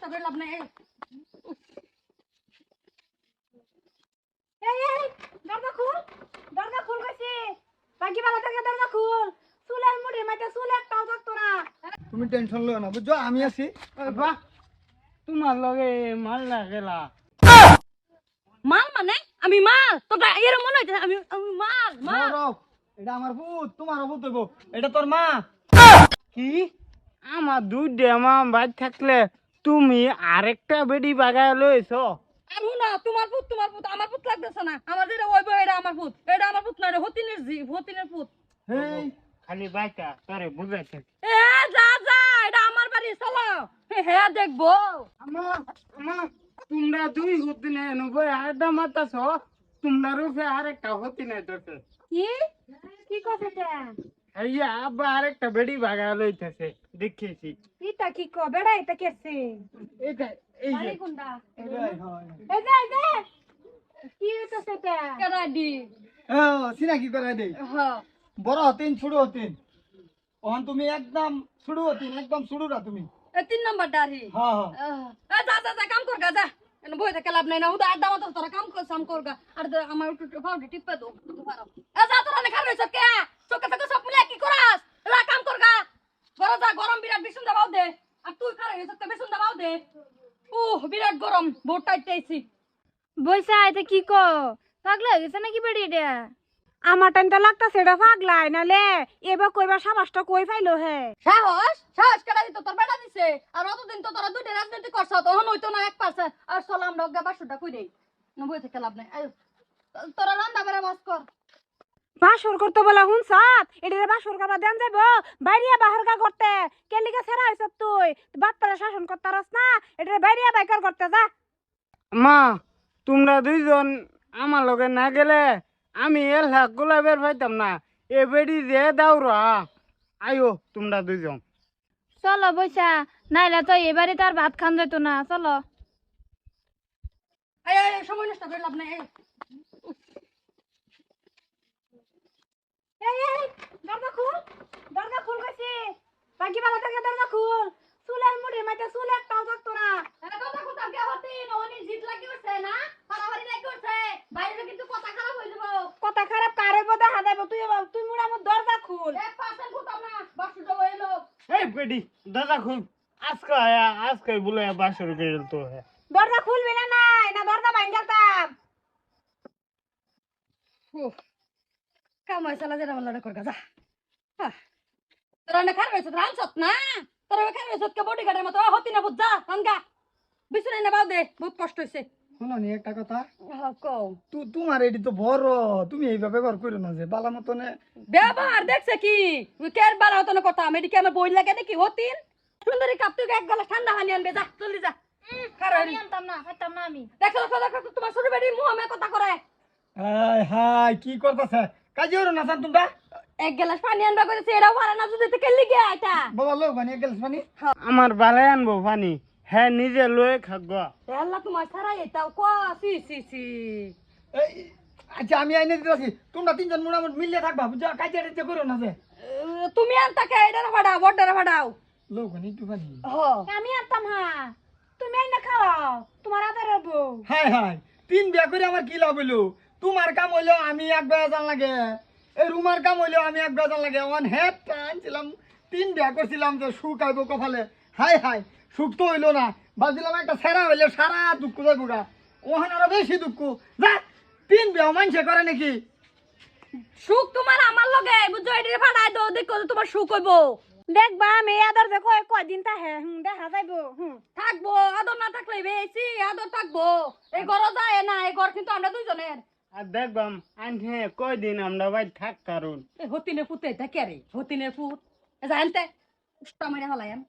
নষ্ট করে লাভ নাই এই এই দরজা খুল দরজা খুল কইছি বাকি বালা থেকে দরজা খুল। চুলের মুড়ি মাইতে চুল একটাও থাকতো না। তুমি টেনশন লও না বুঝছ? আমি আছি। বাহ তোমার লগে মাল না গেলা। মাল মানে? আমি মাল? তোটা এর মনে হইছে আমি আমি মাল মাল। এটা আমার ভূত তোমার ভূত হইব। এটা তোর মা। কি? আমার দুইটা মা বাইর থাকলে তুমি আরেকটা বেডি বাগায় লইছ? আর হুনা তোমার পুত তোমার পুত আমার পুত লাগতেছে না। আমার যেটা ওইব এটা আমার পুত। এটা আমার পুত না এটা হতিনের জি হতিনের পুত। হেই খালি তোরে বুঝাইছে এ যা যা এটা আমার বাড়ি চলো। হ্যাঁ দেখব। আমা আমা তোমরা দুই হতি না নবই আড্ডা মাতাছ তোমরা রূপে আরেকটা হতি না কি? কি কথা আইয়া আব্বা আরেকটা বেডি বাগায় লইতেছে দেখেছি ইটা কি কো বেড়া এটা কেছে এটা এই যে কোনটা এই যে এই যে কি হইতো সেটা কেডাডি ও সিনাকি করে হ্যাঁ বড় হতিন ছোট হতিন ওহন তুমি একদম শুরু হতিন একদম না তুমি এ তিন নম্বর ডারি হ্যাঁ হ্যাঁ যা যা যা কাম কর গা যা এনে বই থেকে লাভ নাই না উদা আড্ডা মতো তোরা কাম কর সাম কর গা আর আমার একটু ফাউডি টিপে দো এ যা তোরা নে খাবে সব মিলে কি করাস রা কাম কর গা বড় যা গরম বিরাট বিশুন দাবাও দে আর তুই খারে সকে বিশুন দাবাও দে উহ বিরাট গরম টাইট টাইছি বইসা এটা কি কো? পাগলা হয়ে গেছে নাকি বেড়ি এটা? আমার টাইমটা লাগতাছে এটা পাগলাই নালে এবার কইবার সাবাসটা কই পাইলো হে? সাহস? সাহস কেডা দিত? তোর বেটা দিছে। আর অতদিন তো তোরা দুইটা রাজনীতি করছ তখন হইতো না এক পাশে আর সলাম রগা বাসুটা কই দেই? না বই থেকে লাভ নাই। আয়ো তোরা রান্দা বেড়া বাস কর। বাসর করতে বলা হুনসাত এটারে বাসর করবা দেন যাইব বাইরিয়া বাহারকা করতে। কেলিকে সেরা হইছ তুই? বাপ্পারে শাসন করতে রস না? এটারে বাইরিয়া বাইকার করতে যা। মা তোমরা দুইজন আমার লগে না গেলে আমি এলহা গোলাপের পাইতাম না। এ বেডি যে দাউরা আয়ো তোমরা দুইজন। চলো বইসা নাইলে তো এবারে তার ভাত খান যেত না। চলো। আয় আয় আয়, সময় নষ্ট করে লাভ নাই আয়। এই এই দরজা খুল দরজা খুল কইছি বাকি বালা থেকে দরজা খুল। চুলের মুড়ি মাইতে চুল একটাও থাকতো না। কথা কথা কে হতি ননি জিত লাগি উঠছে না? পারাবারি লাগি উঠছে? বাইরে কিন্তু কথা খারাপ হই যাব। কথা খারাপ কারে বদা হাদাইব তুই তুই মুড়া মত দরজা খুল। এক পার্সেন্ট কুতাম না বাসু যাব এলো। এই বেডি দাদা খুব আজকে আজকে বলে বাসর গেল তো। দরজা খুলবি না নাই? না দরজা হয় সালা যেটা বললা কর যা। তোরা না খারাপ হয়েছে রানছত না? তোরা খারাপ হয়েছে কে বডি গার্ডের মতো হতি না বুঝা রানগা বিছুনে না বাউ দে বহুত কষ্ট হইছে শোনো নি একটা কথা। হ্যাঁ কও। তু তোমার এটি তো বড় তুমি এইভাবে ব্যবহার করো না যে বালা মতনে ব্যবহার দেখছে কি? কের বার হতো না কথা? আমি আমার বই লাগে নাকি হতিন সুন্দরী কাপ তুই এক গলা ঠান্ডা হানি আনবে যা জলদি যা। খারাপ আনতাম না খাইতাম না আমি। দেখো দেখো দেখো তোমার ছোট বেটি মুহ আমি কথা করে হাই হাই কি করতেছে কাজে হলো না জান তোমরা। এক গ্লাস পানি আনবা করেছে এটাও পারে না যদি থেকে লিগে আইতা বাবা লোক বানিয়ে গেল পানি। আমার বালাই আনব পানি। হ্যাঁ নিজে লয়ে খাগ আল্লাহ তোমার সারা এটাও ক সি সি সি। এই আচ্ছা আমি আইনে দিতেছি তোমরা তিনজন মোটামুটি মিলিয়ে থাকবা বুঝছ? কাজে করো না যে। তুমি আনতাকে এটা ভাড়াও বড়টা ভাড়াও। লোক বানি একটু পানি। হ। আমি আনতাম হ্যাঁ তুমি আইনা খাওয়াও তোমার আদার বউ হাই হাই তিন বিয়া করে আমার কি লাভ হইল? তোমার কাম হইলেও আমি এক বেজান লাগে। এই রুমার কাম হইলেও আমি এক বেজান লাগে। ওয়ান হেড আনছিলাম, তিন বিয়া করছিলাম যে সুখ আইব কপালে। হাই হাই সুখ তো হইল না। ভাবছিলাম একটা সেরা হইলে, সারা দুঃখ যাইব গা। ওখানে আরও বেশি দুঃখ। যা, তিন বিয়া মানছে করে নাকি? সুখ তোমার আমার লগে, বুঝছ? এটি ভাড়াই দাও দেখো তোমার সুখ হইব। দেখবা, আমি আদর কয় কয়দিন তাহে হুম, দেখা যাইব থাকব, আদর না থাকলে বেশি আদর থাকব। এই ঘর যায় না, এই ঘর কিন্তু আমরা দুইজনের। আর দেখবাম আনছে কয়দিন আমরা ভাই থাক কারণ। হতিনের পুতে এটা কে রে হতিনের পুত। জানতে উষ্টা মারে হলাম